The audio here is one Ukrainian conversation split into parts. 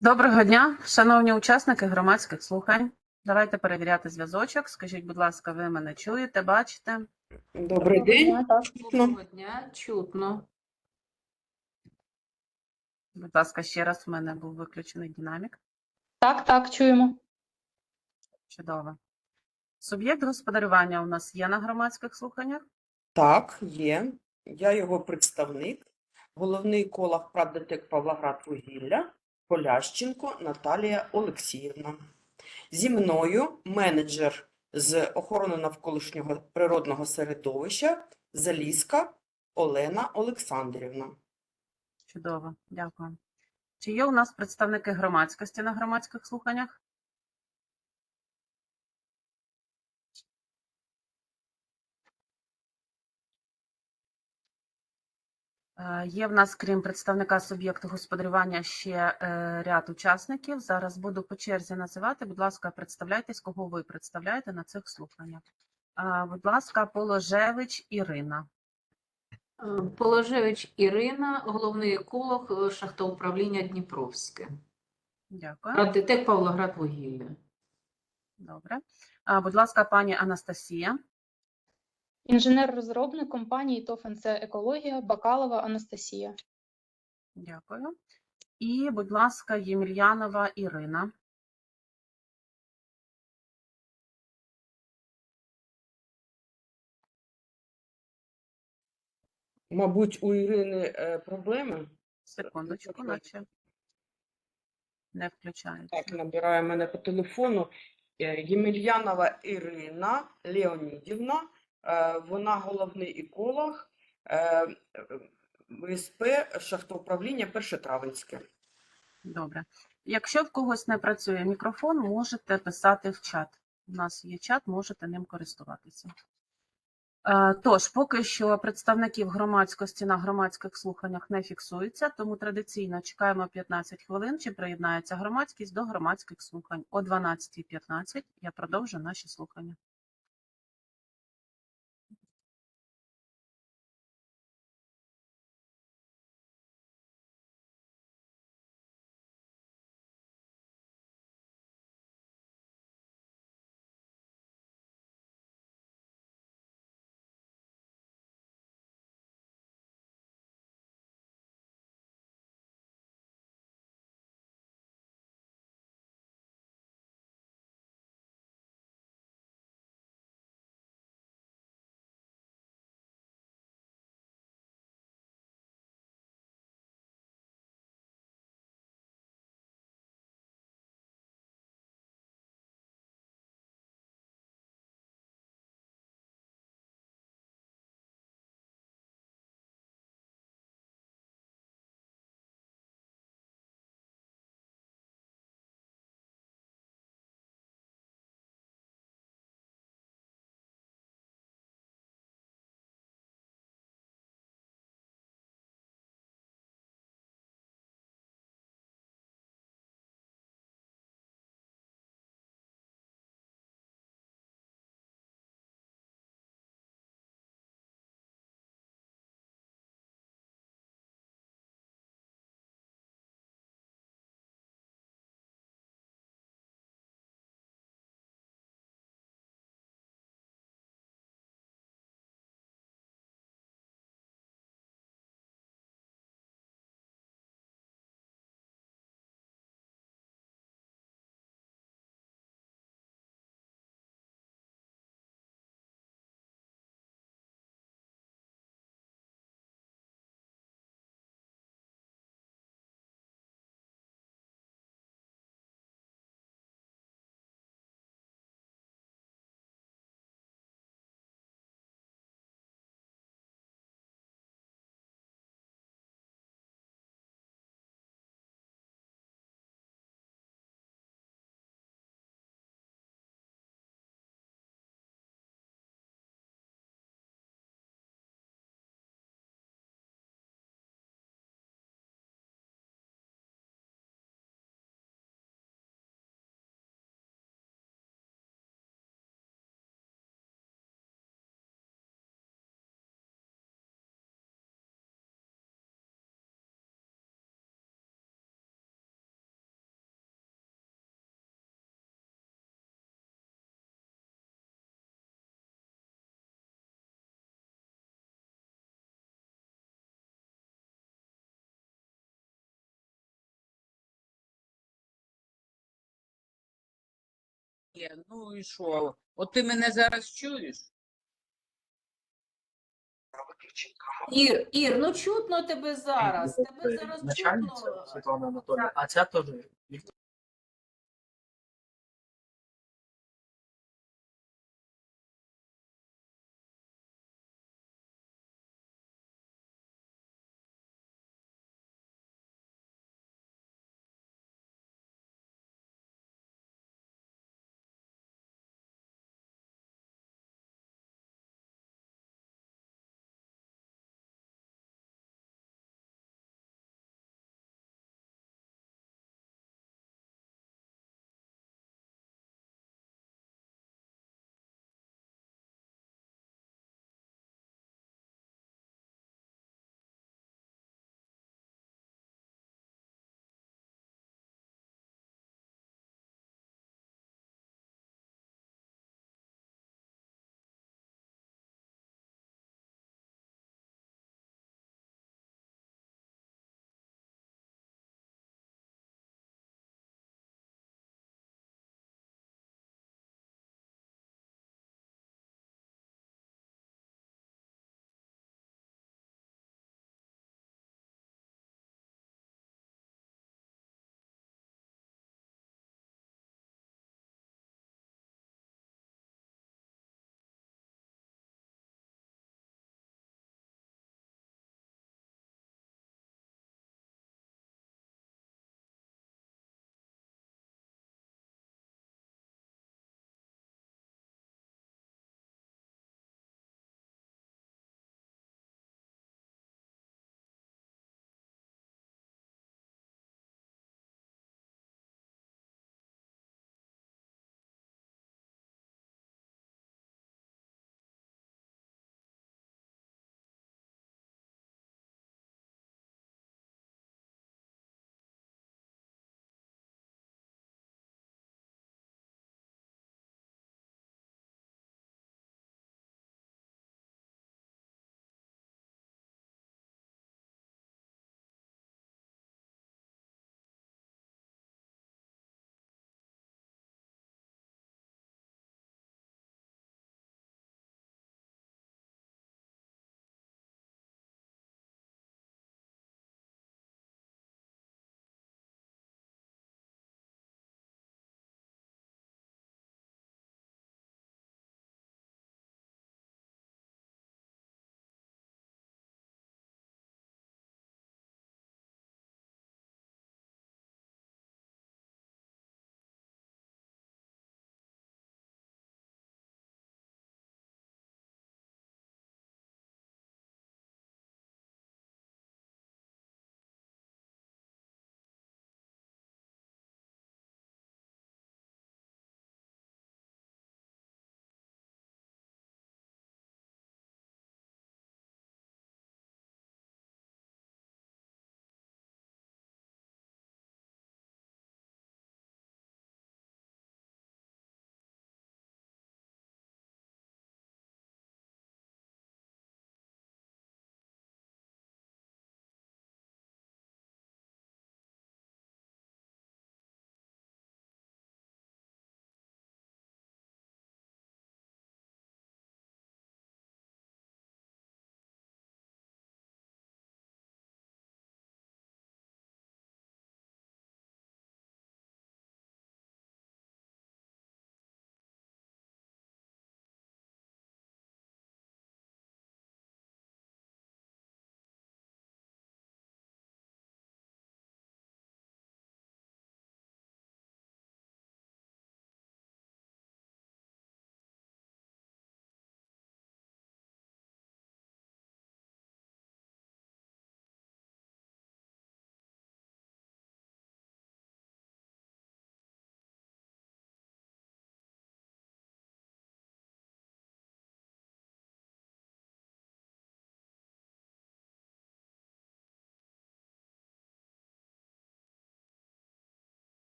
Доброго дня, шановні учасники громадських слухань. Давайте перевіряти зв'язочок. Скажіть, будь ласка, ви мене чуєте, бачите? Добрий день. Доброго дня, чутно. Будь ласка, ще раз у мене був виключений динамік. Так, так, чуємо. Чудово. Суб'єкт господарювання у нас є на громадських слуханнях. Так, є. Я його представник, головний колах Прадетек Павлоград вугілля, Полященко Наталія Олексіївна. Зі мною менеджер з охорони навколишнього природного середовища Залізка Олена Олександрівна. Чудово, дякую. Чи є у нас представники громадськості на громадських слуханнях? Є в нас, крім представника суб'єкту господарювання, ще е, ряд учасників. Зараз буду по черзі називати. Будь ласка, представляйтесь, кого ви представляєте на цих слуханнях. Е, Будь ласка, Положевич Ірина. Е, Положевич Ірина, головний еколог е, шахтоуправління Дніпровське. Дякую. Раддетек Павлоград вугілля. Добре. Будь ласка, пані Анастасія. Інженер-розробник компанії ТОВ НЦ Екологія Бакалова Анастасія. Дякую. І, будь ласка, Ємельянова Ірина. Мабуть, у Ірини е, проблеми. Секундочку, наче не включається. Так, набирає мене по телефону. Е, Ємельянова Ірина Леонідівна. Е, Вона головний еколог е, ВСП шахтоуправління Першотравенське. Добре. Якщо в когось не працює мікрофон, можете писати в чат. У нас є чат, можете ним користуватися. Е, Тож, поки що представників громадськості на громадських слуханнях не фіксується, тому традиційно чекаємо 15 хвилин, чи приєднається громадськість до громадських слухань. О 12.15 я продовжу наші слухання. Є, ну і що? От ти мене зараз чуєш? Ір, Ір, ну чутно тебе зараз. Тебе зараз чутно. Світлана Анатоліївна, а ця теж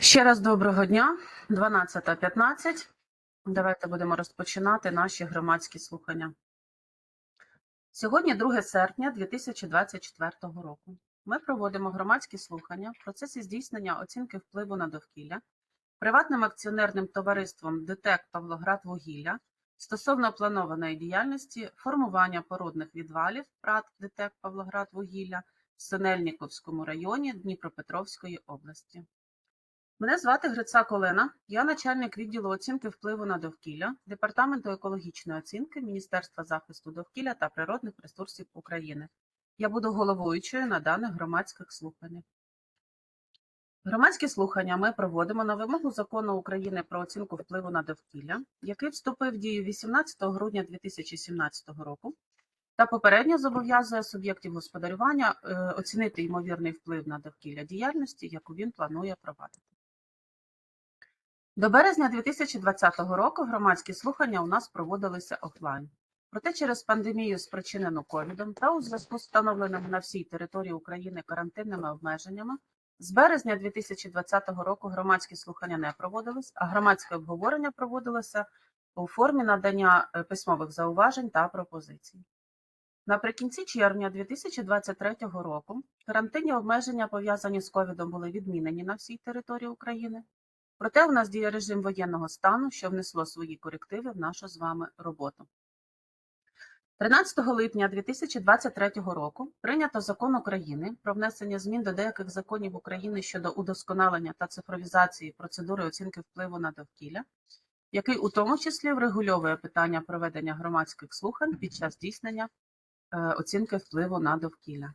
Ще раз доброго дня. 12.15. Давайте будемо розпочинати наші громадські слухання. Сьогодні 2 серпня 2024 року. Ми проводимо громадські слухання в процесі здійснення оцінки впливу на довкілля приватним акціонерним товариством ДТЕК Павлоград Вугілля стосовно планованої діяльності формування породних відвалів ПРАТ ДТЕК Павлоград Вугілля в Синельніковському районі Дніпропетровської області. Мене звати Грицак Олена, я начальник відділу оцінки впливу на довкілля Департаменту екологічної оцінки Міністерства захисту довкілля та природних ресурсів України. Я буду головуючою на даних громадських слуханнях. Громадські слухання ми проводимо на вимогу закону України про оцінку впливу на довкілля, який вступив в дію 18 грудня 2017 року, та попередньо зобов'язує суб'єктів господарювання е, оцінити ймовірний вплив на довкілля діяльності, яку він планує провадити. До березня 2020 року громадські слухання у нас проводилися офлайн. Проте через пандемію, спричинену ковідом та у зв'язку з встановленими на всій території України карантинними обмеженнями, з березня 2020 року громадські слухання не проводились, а громадське обговорення проводилося у формі надання е, письмових зауважень та пропозицій. Наприкінці червня 2023 року карантинні обмеження, пов'язані з ковідом, були відмінені на всій території України. Проте у нас діє режим воєнного стану, що внесло свої корективи в нашу з вами роботу. 13 липня 2023 року прийнято закон України про внесення змін до деяких законів України щодо удосконалення та цифровізації процедури оцінки впливу на довкілля, який у тому числі врегульовує питання проведення громадських слухань під час здійснення е, оцінки впливу на довкілля.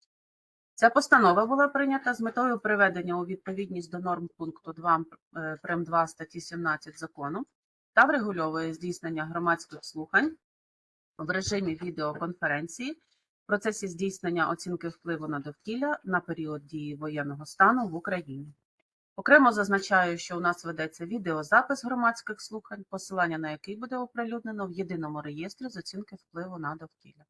Ця постанова була прийнята з метою приведення у відповідність до норм пункту 2 е, прим. 2 статті 17 закону та врегульовує здійснення громадських слухань в режимі відеоконференції в процесі здійснення оцінки впливу на довкілля на період дії воєнного стану в Україні. Окремо зазначаю, що у нас ведеться відеозапис громадських слухань, посилання на який буде оприлюднено в єдиному реєстрі з оцінки впливу на довкілля.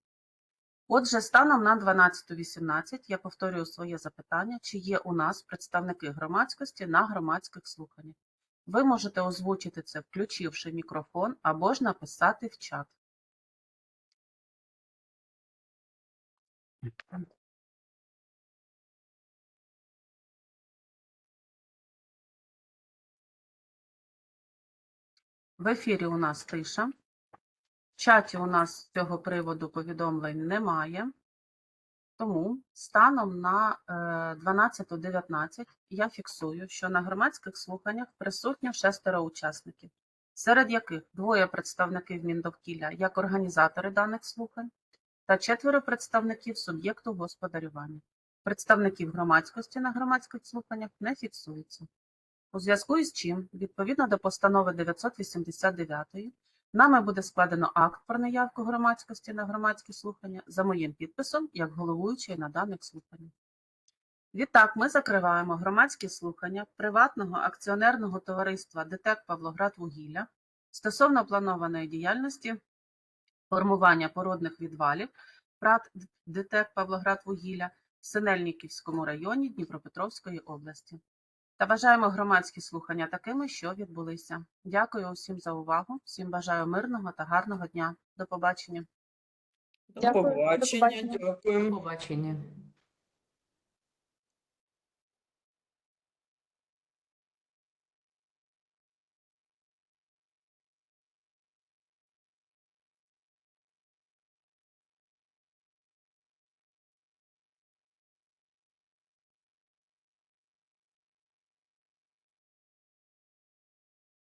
Отже, станом на 12.18 я повторюю своє запитання, чи є у нас представники громадськості на громадських слуханнях. Ви можете озвучити це, включивши мікрофон, або ж написати в чат. В ефірі у нас тиша. Чаті у нас з цього приводу повідомлень немає. Тому станом на е, 12.19 я фіксую, що на громадських слуханнях присутньо шестеро учасників, серед яких двоє представників Міндовкілля як організатори даних слухань та четверо представників суб'єкту господарювання. Представників громадськості на громадських слуханнях не фіксується. У зв'язку із чим, відповідно до постанови 989, нами буде складено акт про неявку громадськості на громадські слухання за моїм підписом як головуючий на даних слуханнях. Відтак, ми закриваємо громадські слухання приватного акціонерного товариства ДТЕК Павлоград Вугілля стосовно планованої діяльності формування породних відвалів ПРАТ ДТЕК Павлоград Вугілля в Синельниківському районі Дніпропетровської області. Та вважаємо громадські слухання такими, що відбулися. Дякую усім за увагу. Всім бажаю мирного та гарного дня. До побачення. До Дякую, до побачення, Дякую. До Побачення.